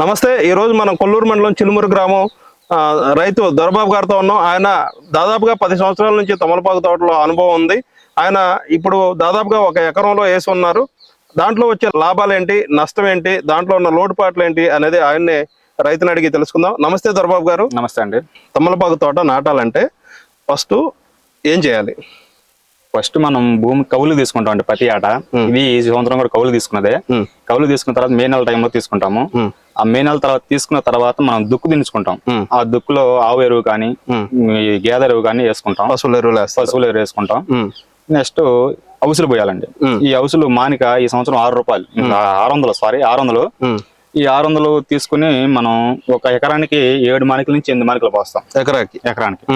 నమస్తే ఈ రోజు మనం కొల్లూరు మండలం చిలుమురు గ్రామం రైతు దొరబాబు గారితో ఉన్నాం. ఆయన దాదాపుగా పది సంవత్సరాల నుంచి తమలపాకు తోటలో అనుభవం ఉంది. ఆయన ఇప్పుడు దాదాపుగా ఒక ఎకరంలో వేసి ఉన్నారు. దాంట్లో వచ్చే లాభాలు ఏంటి నష్టం ఏంటి దాంట్లో ఉన్న లోటుపాట్లు ఏంటి అనేది ఆయన్నే రైతుని అడిగి తెలుసుకుందాం. నమస్తే దొరబాబు గారు. నమస్తే అండి. తమలపాకు తోట నాటాలంటే ఫస్ట్ ఏం చేయాలి? ఫస్ట్ మనం భూమి కౌలు తీసుకుంటాం అండి ప్రతి ఏట ఇది ఈ సంవత్సరం కూడా కౌలు తీసుకున్నదే. కౌలు తీసుకున్న తర్వాత మే నెల టైంలో తీసుకుంటాము. ఆ మే నెల తర్వాత తీసుకున్న తర్వాత మనం దుక్కు దించుకుంటాం. ఆ దుక్కులో ఆవు ఎరువు కానీ గేదె ఎరువు కానీ వేసుకుంటాం. పశువుల ఎరువులు పశువుల ఎరువు వేసుకుంటాం. నెక్స్ట్ అవుసులు పోయాలండి. ఈ అవుసులు మానిక ఈ సంవత్సరం ఆరు రూపాయలు. ఆరు వందలు సారీ ఆరు వందలు. ఈ ఆరు వందలు తీసుకుని మనం ఒక ఎకరానికి ఏడు మానికల నుంచి ఎనిమిది మానికలు పోస్తాం. ఎకరాకి. ఎకరానికి.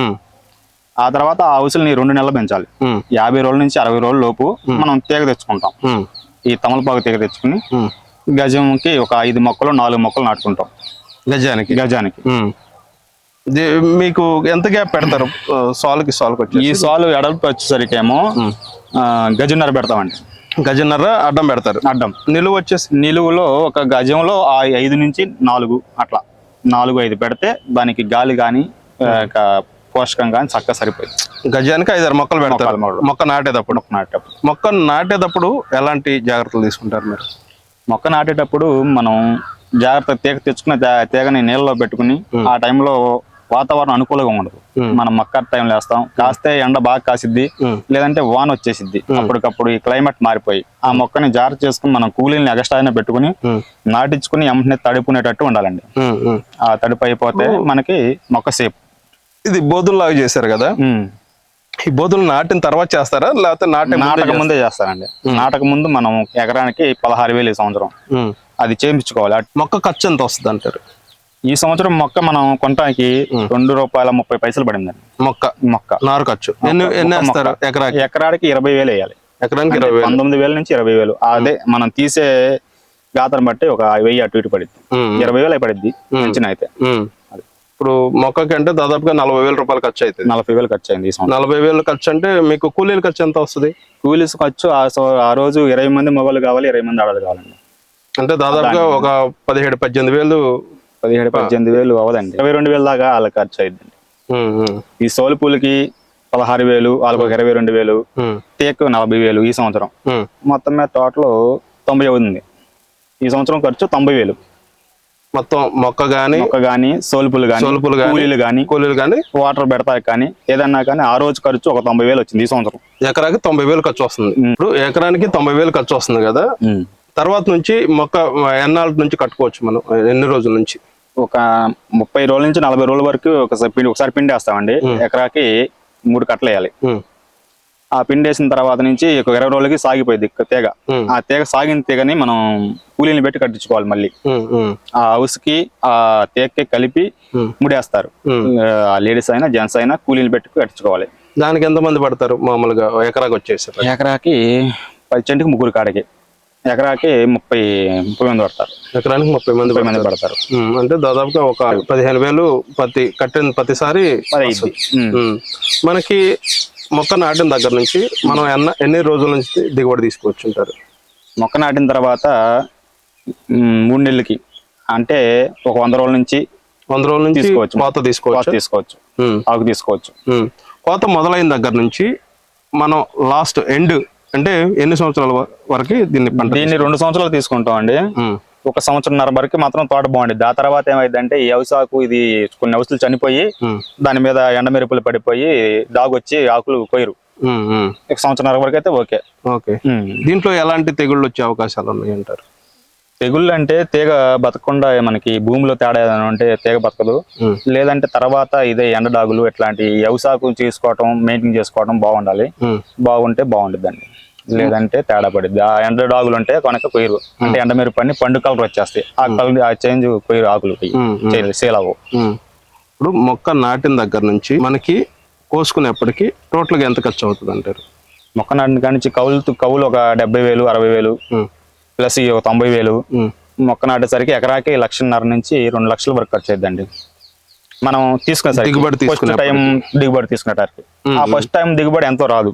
ఆ తర్వాత ఆ అవుసుల్ని రెండు నెలలు పెంచాలి. యాభై రోజుల నుంచి అరవై రోజుల లోపు మనం తీగ తెచ్చుకుంటాం. ఈ తమలపాకు తీగ తెచ్చుకుని. గజంకి ఒక ఐదు మొక్కలు నాలుగు మొక్కలు నాటుకుంటాం. గజానికి? గజానికి. మీకు ఎంత గ్యాప్ పెడతారు? సాలుకి సాలుకి వచ్చి ఈ సాలు ఎడల్పు వచ్చేసరికి ఏమో గజన్నర పెడతామండి. గజన్నర అడ్డం పెడతారు. అడ్డం. నిలువ వచ్చేసి? నిలువులో ఒక గజంలో ఆ ఐదు నుంచి నాలుగు అట్లా. నాలుగు ఐదు పెడితే దానికి గాలి కానీ పోషకం కానీ చక్కగా సరిపోయింది. గజానికి ఐదారు మొక్కలు పెడతారు. మొక్క నాటేటప్పుడు. మొక్క నాటేటప్పుడు. మొక్క నాటేటప్పుడు ఎలాంటి జాగ్రత్తలు తీసుకుంటారు మీరు? మొక్క నాటేటప్పుడు మనం జాగ్రత్త తీగ తెచ్చుకున్న తీగని నీళ్ళలో పెట్టుకుని ఆ టైంలో వాతావరణం అనుకూలంగా ఉండదు. మనం మక్క టైంలో వేస్తాం కాస్తే ఎండ బాగా కాసిద్ది. లేదంటే వాన వచ్చేసిద్ది. అప్పటికప్పుడు ఈ క్లైమేట్ మారిపోయి ఆ మొక్కని జాగ్రత్త చేసుకుని మనం కూలీని అయినా పెట్టుకుని. నాటించుకుని వెంటనే తడుపునేటట్టు ఉండాలండి. ఆ తడుపు అయిపోతే మనకి మొక్క సేఫ్ ఇది బోధుల్లాగా చేశారు కదా? ఈ బోధులు నాటిన తర్వాత చేస్తారా? లేకపోతే నాటే నాటక ముందే చేస్తారండి. నాటక ముందు మనం ఎకరానికి పదహారు వేలు ఈ సంవత్సరం. అది చేయించుకోవాలి. మొక్క ఖర్చు ఎంత వస్తుంది అంటారు? ఈ సంవత్సరం మొక్క మనం కొనడానికి రెండు రూపాయల ముప్పై పైసలు పడిందండి. మొక్క. మొక్క. నారు ఖర్చు. ఎకరాకి? ఎకరానికి ఇరవై వేలు వేయాలి. ఎకరానికి ఇరవై వేలు. పంతొమ్మిది వేల నుంచి ఇరవై వేలు. అదే మనం తీసే గాత్రం బట్టి ఒక వెయ్యి అటు ఇటు పడిద్ది. ఇరవై వేలు పడిద్ది పెంచిన అయితే. ఇప్పుడు మొక్కకి అంటే దాదాపుగా నలభై వేల రూపాయలు ఖర్చు అవుతుంది. నలభై వేలు ఖర్చు అయింది ఈ సంవత్సరం. నలభై వేలు ఖర్చు అంటే మీకు కూలీల ఖర్చు ఎంత వస్తుంది? కూలీస్ ఖర్చు ఆ సో- ఆ రోజు ఇరవై మంది మొగలు కావాలి ఇరవై మంది ఆడలు కావాలండి. అంటే దాదాపుగా ఒక పదిహేడు పద్దెనిమిది వేలు పదిహేడు పద్దెనిమిది వేలు అవ్వదండి. ఇరవై రెండు వేలు దాకా వాళ్ళకి ఖర్చు అయిందండి ఉమ్, ఉమ్, ఈ సోలు పూలకి పదహారు వేలు వాళ్ళకి ఒక ఇరవై రెండు వేలు ఉమ్, టేక్ నలభై వేలు ఈ సంవత్సరం. ఉమ్. మొత్తం మీద టోటల్ తొంభై అవుతుంది. ఈ సంవత్సరం ఖర్చు తొంభై వేలు. మొత్తం మొక్క గాని మొక్క గాని సోలుపులు గాని సోలుపులు గాని, కూలీలు గాని కూలీలు గాని వాటర్ పెడతారు కానీ ఏదన్నా కానీ ఆ రోజు ఖర్చు ఒక తొంభై వేలు వచ్చింది ఈ సంవత్సరం. ఎకరాకి తొంభై వేలు ఖర్చు వస్తుంది. ఇప్పుడు ఎకరానికి తొంభై వేలు ఖర్చు వస్తుంది కదా. తర్వాత నుంచి మొక్క ఎన్నాళ్ళ నుంచి కట్టుకోవచ్చు మనం? ఎన్ని రోజుల నుంచి? ఒక ముప్పై రోజుల నుంచి నలభై రోజుల వరకు ఒకసారి పిండి ఒకసారి పిండి వేస్తామండి. ఎకరాకి మూడు కట్టలు వేయాలి. ఆ పిండి వేసిన తర్వాత నుంచి ఒక ఇరవై రోజులకి సాగిపోయింది తీగ. ఆ తీగ సాగిన తీగని మనం కూలీని పెట్టి కట్టించుకోవాలి మళ్ళీ. ఆ హౌస్కి ఆ తేక్కి కలిపి. ముడేస్తారు. లేడీస్ అయినా జెంట్స్ అయినా కూలీలు పెట్టి కట్టించుకోవాలి. దానికి ఎంత మంది పడతారు మామూలుగా? ఎకరాకి వచ్చేసి. ఎకరాకి పది చెంటుకి ముగ్గురు కాడికి. ఎకరాకి ముప్పై ముప్పై మంది పడతారు. ఎకరానికి ముప్పై మంది ముప్పై మంది పడతారు. అంటే దాదాపుగా ఒక పదిహేను వేలు ప్రతి కట్టిన ప్రతిసారి. మనకి మొక్క నాటిన దగ్గర నుంచి మనం ఎన్న ఎన్ని రోజుల నుంచి దిగుబడి తీసుకోవచ్చు ఉంటారు మొక్క నాటిన తర్వాత మూడు నెలలకి అంటే ఒక వంద రోజుల నుంచి వంద రోజుల నుంచి తీసుకోవచ్చు. కోత తీసుకోవచ్చు? తీసుకోవచ్చు. ఆకు తీసుకోవచ్చు. కోత మొదలైన దగ్గర నుంచి మనం లాస్ట్ ఎండ్ అంటే ఎన్ని సంవత్సరాల వరకు దీన్ని పంట దీన్ని రెండు సంవత్సరాలు తీసుకుంటాం అండి ఒక సంవత్సరంన్నర వరకు మాత్రం తోట బాగుండిద్ది. ఆ తర్వాత ఏమైందంటే ఈ అవసాకు ఇది కొన్ని అవసరాలు చనిపోయి దాని మీద ఎండమెరుపులు పడిపోయి డాగ్ వచ్చి ఆకులు కొయ్యరు. ఒక సంవత్సరంన్నర వరకు అయితే ఓకే. ఓకే. దీంట్లో ఎలాంటి తెగుళ్ళు వచ్చే అవకాశాలు ఉన్నాయి అంటారు? తెగుళ్ళు అంటే తీగ బతకకుండా మనకి భూమిలో తేడా ఏదైనా ఉంటే తీగ బతకదు. లేదంటే తర్వాత ఇదే ఎండడాగులు ఇట్లాంటి వ్యవసాకు చేసుకోవటం మెయింటైన్ చేసుకోవడం బాగుండాలి. బాగుంటే బాగుంటుందండి లేదంటే తేడా పడిద్ది. ఆ ఎండ డాగులు ఉంటే కనుక కొయ్యరు. అంటే ఎండ మీరు పని పండు కలర్ వచ్చేస్తాయి. ఆ కలర్ ఆ చేంజ్ కొయ్యరు ఆకులు. సేల్ అవ్వవు. ఇప్పుడు మొక్క నాటిన దగ్గర నుంచి మనకి కోసుకునేప్పటికి టోటల్గా ఎంత ఖర్చు అవుతుంది అంటారు? మొక్క నాటిన కాడి నుంచి కౌలు కౌలు ఒక డెబ్బై వేలు అరవై వేలు ప్లస్ ఈ ఒక తొంభై వేలు. మొక్క నాటేసరికి ఎకరాకి లక్షన్నర నుంచి రెండు లక్షల వరకు ఖర్చు అయ్యిందండి మనం తీసుకునే దిగుబడి తీసుకునేప్పటికి. టైం దిగుబడి తీసుకునేటానికి ఆ ఫస్ట్ టైం దిగుబడి ఎంతో రాదు.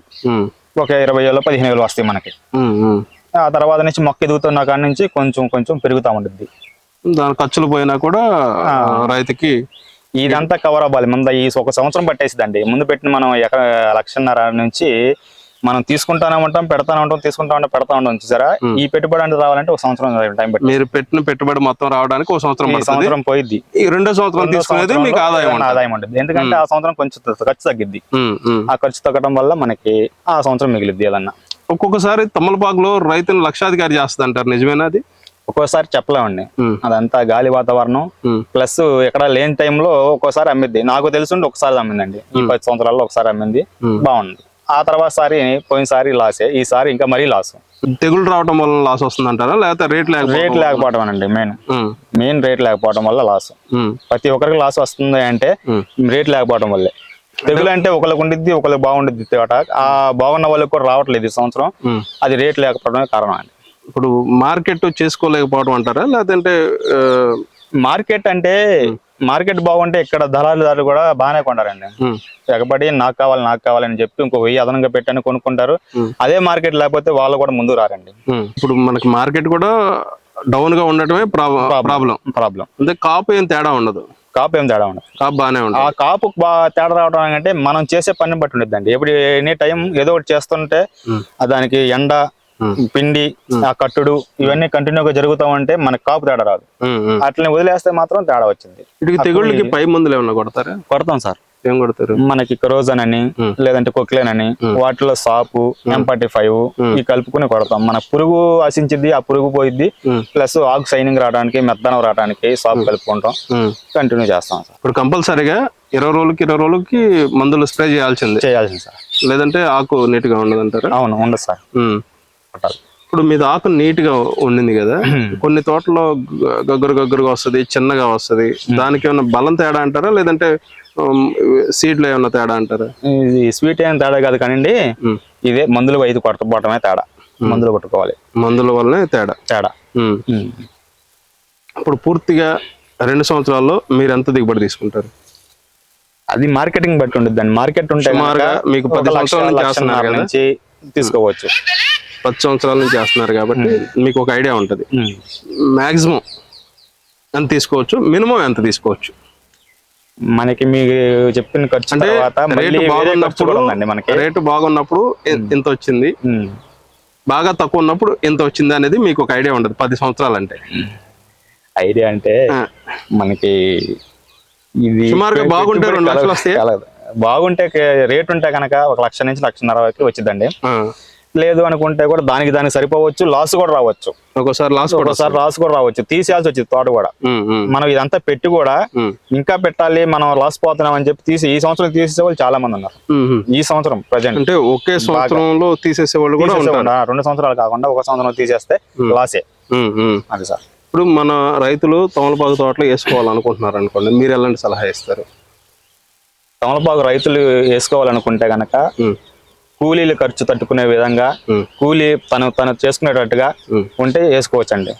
ఒక ఇరవై వేలు పదిహేను వేలు వస్తాయి మనకి. ఆ తర్వాత నుంచి మొక్క ఎదుగుతున్న కాడి నుంచి కొంచెం కొంచెం పెరుగుతూ ఉంటుంది దాని ఖర్చులు పోయినా కూడా రైతుకి ఇదంతా కవర్ అవ్వాలి. ముందు ఈ ఒక సంవత్సరం పట్టేసిదండి ముందు పెట్టిన మనం ఎకర లక్షన్నర నుంచి మనం తీసుకుంటానే ఉంటాం పెడతానే ఉంటాం తీసుకుంటా ఉంటాం పెడతా ఉంటాం చూసారా? ఈ పెట్టుబడి అంటే రావాలంటే ఒక సంవత్సరం టైం పట్టి మీరు పెట్టిన పెట్టుబడి మొత్తం రావడానికి ఒక సంవత్సరం సంవత్సరం పోయిద్ది. ఈ రెండో సంవత్సరం తీసుకునేది మీకు ఆదాయం. ఆదాయం ఉంటుంది. ఎందుకంటే ఆ సంవత్సరం కొంచెం ఖర్చు తగ్గిద్ది. ఆ ఖర్చు తగ్గడం వల్ల మనకి ఆ సంవత్సరం మిగిలిద్ది ఏదన్నా. ఒక్కొక్కసారి తమ్మలపాకులో రైతుని లక్షాధికారి చేస్తుంది అంటారు నిజమేనా అది? ఒక్కోసారి చెప్పలేమండి. అదంతా గాలి వాతావరణం. ప్లస్ ఎక్కడ లేని టైంలో ఒక్కోసారి అమ్మిద్ది. నాకు తెలుసుండి ఒకసారి అమ్మిందండి. ఈ పది సంవత్సరాల్లో ఒకసారి అమ్మింది. బాగుంది. ఆ తర్వాత సారి పోయినసారి లాసే ఈసారి ఇంకా మరీ లాస్ తెగులు రావడం వల్ల లాస్ వస్తుంది అంటారా లేకపోతే రేట్ రేట్ లేకపోతే లేకపోవడం అండి మెయిన్ మెయిన్ రేట్ లేకపోవడం వల్ల లాస్ ఉమ్, ప్రతి ఒక్కరికి లాస్ వస్తుంది అంటే. రేట్ లేకపోవడం వల్లే. తెగులు అంటే ఒకరికి ఉండిద్ది ఒకరికి బాగుండిద్ది తోట ఆ బాగున్న వాళ్ళకి కూడా రావట్లేదు ఈ సంవత్సరం. ఉమ్. అది రేట్ లేకపోవడమే కారణం అండి. ఇప్పుడు మార్కెట్ చేసుకోలేకపోవడం అంటారా? లేదంటే మార్కెట్ అంటే మార్కెట్ బాగుంటే ఇక్కడ దళారుదారులు కూడా బాగానే కొంటారండి. ఎగబడి నాకు కావాలి నాకు కావాలని చెప్పి ఇంకో వెయ్యి అదనంగా పెట్టని కొనుక్కుంటారు. అదే మార్కెట్ లేకపోతే వాళ్ళు కూడా ముందు రారండి. ఇప్పుడు మనకి మార్కెట్ కూడా డౌన్గా ఉండటమే ప్రాబ్లం. ప్రాబ్లం. అంటే కాపు ఏం తేడా ఉండదు. కాపు ఏం తేడా ఉండదు. కాపు బాగానే ఆ ఉంటుంది. కాపు తేడా రావడం అంటే మనం చేసే పని బట్టి ఉండిద్దండి. ఎప్పుడు ఎనీ టైం ఏదో ఒకటి చేస్తుంటే. ఆ దానికి ఎండ. పిండి ఆ కట్టుడు ఇవన్నీ కంటిన్యూగా జరుగుతూ ఉంటే మనకు కాపు తేడా రాదు. అట్లనే వదిలేస్తే మాత్రం తేడా వచ్చింది. తెగుళ్ళకి పై మందులు ఏమన్నా కొడతారా? కొడతాం సార్. ఏం కొడతారు? మనకి క్రోజన్ అని. లేదంటే కొక్లేన్ అని వాటిలో సాపు ఎంపర్టీ ఫైవ్ ఈ కలుపుకుని కొడతాం. మన పురుగు ఆశించిద్ది ఆ పురుగు పోయిద్ది. ప్లస్ ఆకు సైనింగ్ రావడానికి మెత్తనం రావడానికి సాపు కలుపుకుంటాం. కంటిన్యూ చేస్తాం సార్. ఇప్పుడు కంపల్సరీగా ఇరవై రోజులకి ఇరవై రోజులకి మందులు స్ప్రే చేయాల్సిందే. చేయాల్సింది సార్. లేదంటే ఆకు నీట్గా ఉండదు అంటారా అవును ఉండదు సార్. ఉమ్. కొట్టాలి ఇప్పుడు మీద ఆకు నీట్గా ఉండింది కదా కొన్ని తోటలో గగ్గురు గగ్గురుగా వస్తది చిన్నగా వస్తది. దానికి ఏమైనా బలం తేడా అంటారా? లేదంటే సీడ్లో ఏమైనా తేడా అంటారా? ఇది స్వీట్ ఏం తేడా కాదు కానివ్వండి. ఇదే మందులు ఐదు కొట్టబోవటమే తేడా. మందులు కొట్టుకోవాలి. మందుల వల్లనే తేడా. తేడా. ఇప్పుడు పూర్తిగా రెండు సంవత్సరాల్లో మీరు ఎంత దిగుబడి తీసుకుంటారు? అది మార్కెటింగ్ బట్టి ఉంటుంది మార్కెట్ ఉంటే మీకు పది లక్ష, సంవత్సరాల నుంచి లక్షన్నర చేస్తున్నారు కదా? నుంచి తీసుకోవచ్చు పది సంవత్సరాల నుంచి చేస్తున్నారు కాబట్టి మీకు ఒక ఐడియా ఉంటుంది. ఉమ్. మాక్సిమం ఎంత తీసుకోవచ్చు? మినిమం ఎంత తీసుకోవచ్చు? మనకి మీకు చెప్పిన ఖర్చు తర్వాత రేటు బాగున్నప్పుడు మనకి. రేటు బాగున్నప్పుడు ఎ- ఎంత వచ్చింది. బాగా తక్కువ ఉన్నప్పుడు ఎంత వచ్చింది అనేది మీకు ఒక ఐడియా ఉండదు పది సంవత్సరాలు అంటే ఐడియా అంటే. మనకి ఇది సుమారుగా బాగుంటే రెండు లక్షలు వస్తాయా? బాగుంటే రేట్ ఉంటే కనుక ఒక లక్ష నుంచి లక్షన్నర వరకు వచ్చిందండి లేదు అనుకుంటే కూడా దానికి దానికి సరిపోవచ్చు లాస్ కూడా రావచ్చు. ఒక్కోసారి లాస్ కూడా ఒకసారి లాస్ కూడా రావచ్చు. తీసేయాల్సి వచ్చింది తోట కూడా. మనం ఇదంతా పెట్టి కూడా ఇంకా పెట్టాలి మనం లాస్ పోతున్నాం అని చెప్పి తీసి ఈ సంవత్సరం తీసే వాళ్ళు చాలా మంది ఉన్నారు. ఈ సంవత్సరం ప్రజెంట్ అంటే ఒకే సంవత్సరంలో తీసేసే వాళ్ళు కూడా రెండు సంవత్సరాలు కాకుండా ఒక సంవత్సరం తీసేస్తే లాసే. అది సార్. ఇప్పుడు మన రైతులు తమలపాకు తోటలు వేసుకోవాలనుకుంటున్నారు అనుకోండి మీరు ఎలాంటి సలహా ఇస్తారు? తమలపాకు రైతులు వేసుకోవాలనుకుంటే గనక ఉమ్, కూలీల ఖర్చు తట్టుకునే విధంగా కూలీ తను తను చేసుకునేటట్టుగా. ఉంటే వేసుకోవచ్చండి.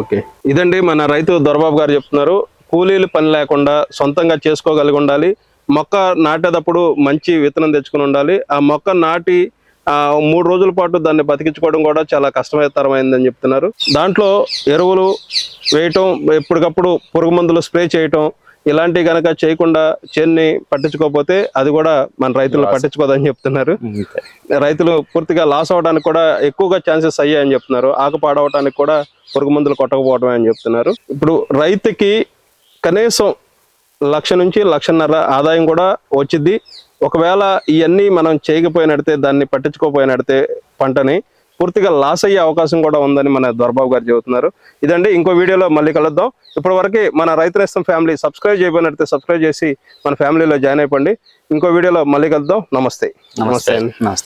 ఓకే. ఇదండి మన రైతు దొరబాబు గారు చెప్తున్నారు. కూలీలు పని లేకుండా సొంతంగా చేసుకోగలిగి ఉండాలి. మొక్క నాటేటప్పుడు మంచి విత్తనం తెచ్చుకుని ఉండాలి. ఆ మొక్క నాటి ఆ మూడు రోజుల పాటు దాన్ని బతికించుకోవడం కూడా చాలా కష్టతరమైందని చెప్తున్నారు. దాంట్లో ఎరువులు వేయటం ఎప్పటికప్పుడు పురుగు మందులు స్ప్రే చేయటం ఇలాంటివి కనుక చేయకుండా చేన్ని పట్టించుకోకపోతే అది కూడా మన రైతులు పట్టించుకోదని చెప్తున్నారు. రైతులు పూర్తిగా లాస్ అవడానికి కూడా ఎక్కువగా ఛాన్సెస్ అయ్యాయని చెప్తున్నారు. ఆకు పాడవడానికి కూడా పురుగు మందులు కొట్టకపోవడమే అని చెప్తున్నారు. ఇప్పుడు రైతుకి కనీసం లక్ష నుంచి లక్షన్నర ఆదాయం కూడా వచ్చింది ఒకవేళ ఇవన్నీ మనం చేయకపోయినడితే దాన్ని పట్టించుకోపోయినడితే పంటని పూర్తిగా లాస్ అయ్యే అవకాశం కూడా ఉందని మన దొరబాబు గారు చెబుతున్నారు. ఇదండి ఇంకో వీడియోలో మళ్ళీ కలుద్దాం. ఇప్పటి వరకు మన రైతు నేస్తం ఫ్యామిలీ సబ్స్క్రైబ్ చేయబోయినట్టే సబ్స్క్రైబ్ చేసి మన ఫ్యామిలీలో జాయిన్ అయిపోండి. ఇంకో వీడియోలో మళ్ళీ కలుద్దాం. నమస్తే. నమస్తే.